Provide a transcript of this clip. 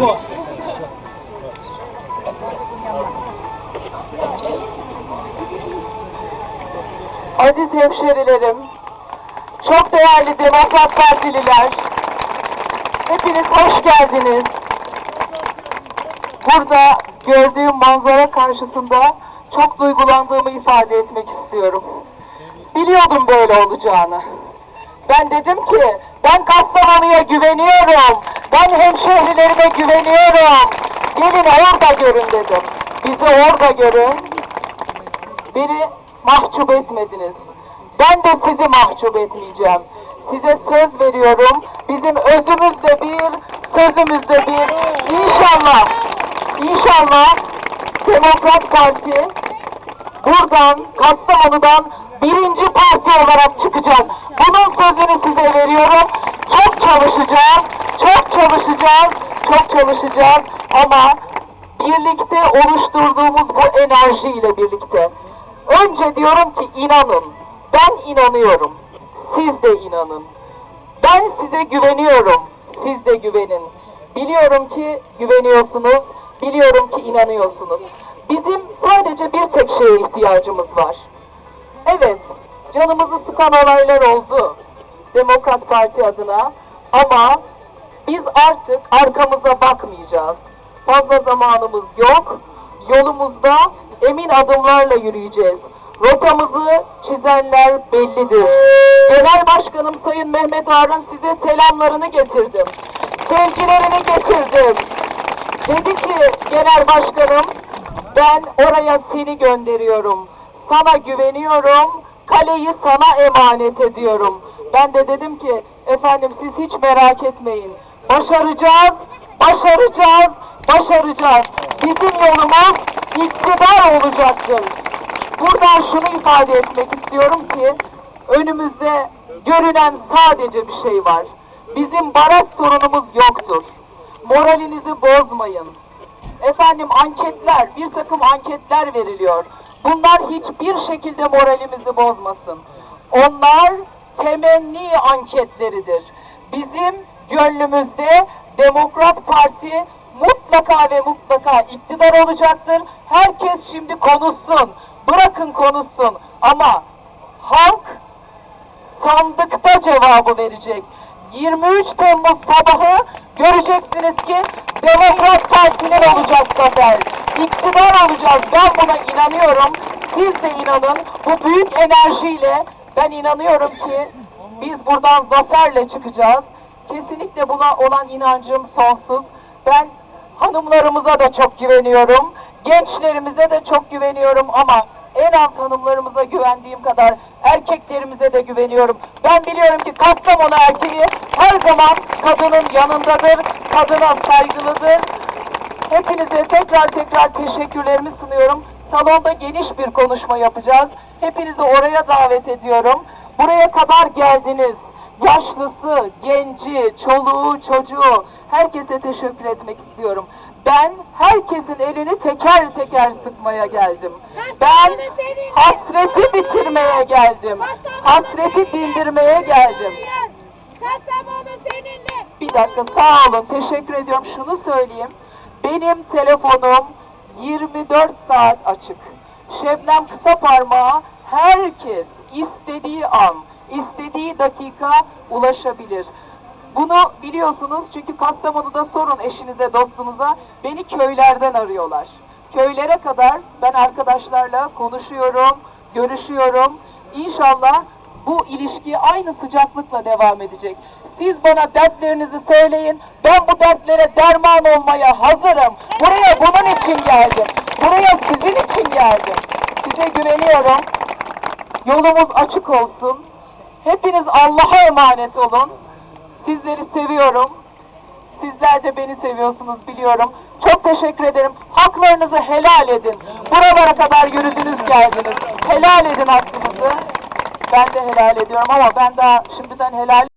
bu. Aziz hemşerilerim, çok değerli Demokrat Partililer, hepiniz hoş geldiniz. Burada gördüğüm manzara karşısında çok duygulandığımı ifade etmek istiyorum. Biliyordum böyle olacağını. Ben dedim ki, ben Kastamonu'ya güveniyorum, ben hemşehrilerime güveniyorum. Gelin orada görün dedim. Bizi orada görün, Beni mahcup etmediniz. Ben de sizi mahcup etmeyeceğim. Size söz veriyorum. Bizim özümüz de bir, sözümüz de bir. İnşallah, inşallah Demokrat Parti buradan, Kastamonu'dan birinci parti olarak çıkacak. Bunun sözünü size veriyorum. Çok çalışacağız, çok çalışacağız, çok çalışacağız ama birlikte oluşturduğumuz bu enerjiyle birlikte. Önce diyorum ki inanın. Ben inanıyorum. Siz de inanın. Ben size güveniyorum. Siz de güvenin. Biliyorum ki güveniyorsunuz. Biliyorum ki inanıyorsunuz. Bizim sadece bir tek şeye ihtiyacımız var. Evet, canımızı sıkan olaylar oldu. Demokrat Parti adına. Ama biz artık arkamıza bakmayacağız. Fazla zamanımız yok. Yolumuzda emin adımlarla yürüyeceğiz. Rotamızı çizenler bellidir. Genel Başkanım Sayın Mehmet Harun size selamlarını getirdim. Sevgilerini getirdim. Dedi ki Genel Başkanım ben oraya seni gönderiyorum. Sana güveniyorum. Kaleyi sana emanet ediyorum. Ben de dedim ki efendim siz hiç merak etmeyin. Başaracağız, başaracağız, başaracağız. Bizim yolumuz iktidar olacaktır. Buradan şunu ifade etmek istiyorum ki önümüzde görünen sadece bir şey var. Bizim baraj sorunumuz yoktur. Moralinizi bozmayın. Efendim anketler, bir takım anketler veriliyor. Bunlar hiçbir şekilde moralimizi bozmasın. Onlar temenni anketleridir. Bizim gönlümüzde Demokrat Parti mutlaka ve mutlaka iktidar olacaktır. Herkes şimdi konuşsun. Bırakın konuşsun. Ama halk sandıkta cevabı verecek. 23 Temmuz sabahı göreceksiniz ki Demokrat Parti'nin olacak zafer. İktidar olacağız. Ben buna inanıyorum. Siz de inanın. Bu büyük enerjiyle ben inanıyorum ki biz buradan zaferle çıkacağız. Kesinlikle buna olan inancım sonsuz. Ben hanımlarımıza da çok güveniyorum. Gençlerimize de çok güveniyorum ama en az hanımlarımıza güvendiğim kadar erkeklerimize de güveniyorum. Ben biliyorum ki Kastamonu erkeği her zaman kadının yanındadır, kadına saygılıdır. Hepinize tekrar tekrar teşekkürlerimi sunuyorum. Salonda geniş bir konuşma yapacağız. Hepinizi oraya davet ediyorum. Buraya kadar geldiniz. Yaşlısı, genci, çoluğu, çocuğu herkese teşekkür etmek istiyorum. Ben herkesin elini teker teker sıkmaya geldim. Ben hasreti bitirmeye geldim. Hasreti dindirmeye geldim. Bir dakika sağ olun teşekkür ediyorum. Şunu söyleyeyim. Benim telefonum 24 saat açık. Şebnem kısa parmağı herkes istediği an, istediği dakika ulaşabilir. Bunu biliyorsunuz çünkü Kastamonu'da sorun eşinize, dostunuza. Beni köylerden arıyorlar. Köylere kadar ben arkadaşlarla konuşuyorum, görüşüyorum. İnşallah bu ilişki aynı sıcaklıkla devam edecek. Siz bana dertlerinizi söyleyin. Ben bu dertlere derman olmaya hazırım. Buraya bunun için geldim. Buraya sizin için geldim. Size güveniyorum. Yolumuz açık olsun. Hepiniz Allah'a emanet olun. Sizleri seviyorum. Sizler de beni seviyorsunuz biliyorum. Çok teşekkür ederim. Haklarınızı helal edin. Buralara kadar yürüdünüz geldiniz. Helal edin hakkınızı. Ben de helal ediyorum ama ben daha şimdiden helal